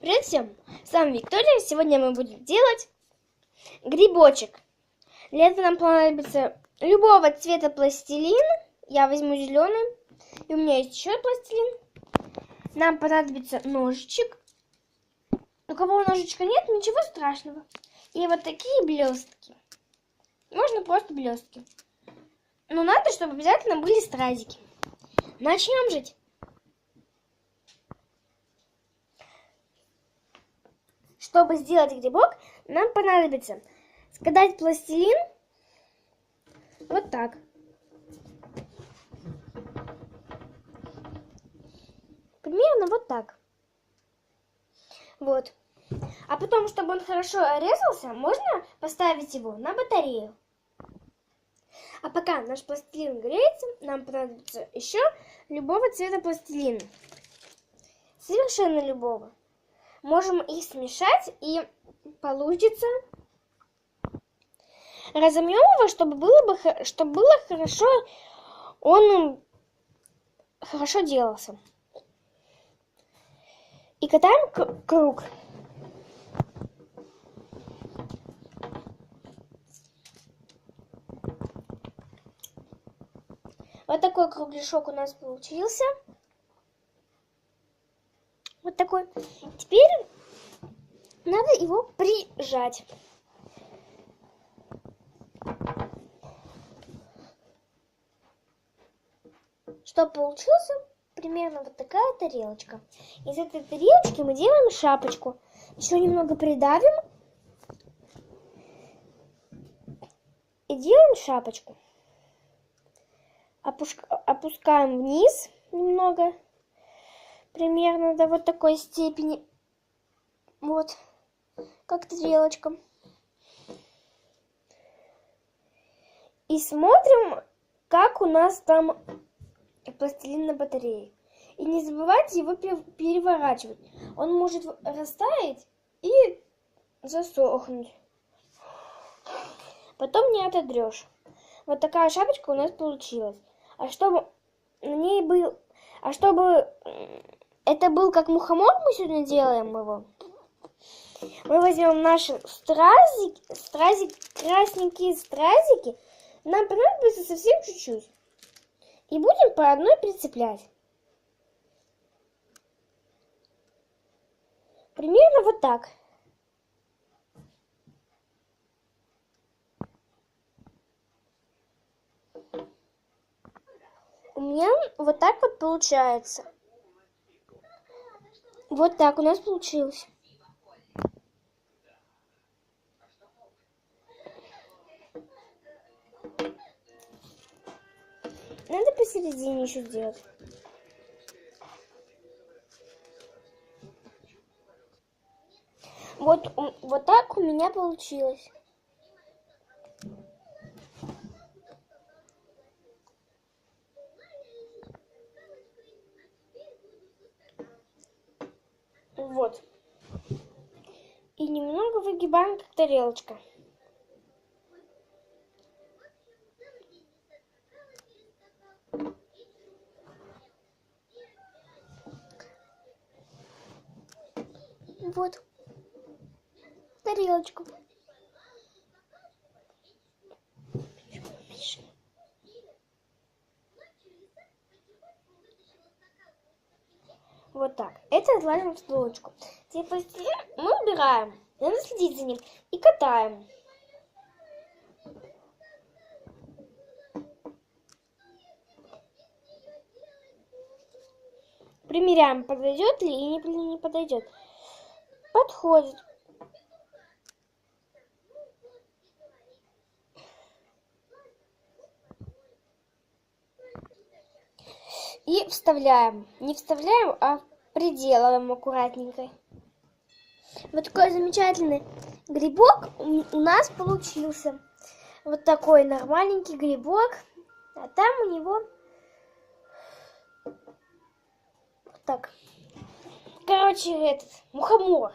Привет всем! С вами Виктория. Сегодня мы будем делать грибочек. Для этого нам понадобится любого цвета пластилин. Я возьму зеленый. И у меня есть еще пластилин. Нам понадобится ножичек. У кого ножичка нет, ничего страшного. И вот такие блестки. Можно просто блестки. Но надо, чтобы обязательно были стразики. Начнем жить. Чтобы сделать грибок, нам понадобится скатать пластилин вот так. Примерно вот так. Вот. А потом, чтобы он хорошо резался, можно поставить его на батарею. А пока наш пластилин греется, нам понадобится еще любого цвета пластилина. Совершенно любого можем их смешать и получится. Разомнем его, чтобы было бы, чтобы было хорошо, он хорошо делался. И катаем круг. Вот такой кругляшок у нас получился вот такой. Теперь надо его прижать. Чтобы получился примерно вот такая тарелочка. Из этой тарелочки мы делаем шапочку. Еще немного придавим. И делаем шапочку. Опускаем вниз немного примерно до вот такой степени. Вот, как стрелочка. И смотрим, как у нас там пластилин на батарее. И не забывайте его переворачивать. Он может растаять и засохнуть. Потом не отодрешь. Вот такая шапочка у нас получилась. А чтобы на ней был... А чтобы это был как мухомор, мы сегодня делаем его. Мы возьмем наши стразики, стразик, красненькие стразики. Нам понадобится совсем чуть-чуть. И будем по одной прицеплять. Примерно вот так. У меня вот так вот получается. Вот так у нас получилось. Надо посередине еще сделать. Вот, вот так у меня получилось. Вот. И немного выгибаем, как тарелочка. Вот. Тарелочку. Вот так. Это отложим в столочку. Теперь пластилин мы убираем. Надо следить за ним. И катаем. Примеряем, подойдет ли и не подойдет. Подходит. И вставляем. Не вставляем, а приделываем аккуратненько. Вот такой замечательный грибок у нас получился. Вот такой нормальненький грибок. А там у него... Так. Короче, этот, мухомор.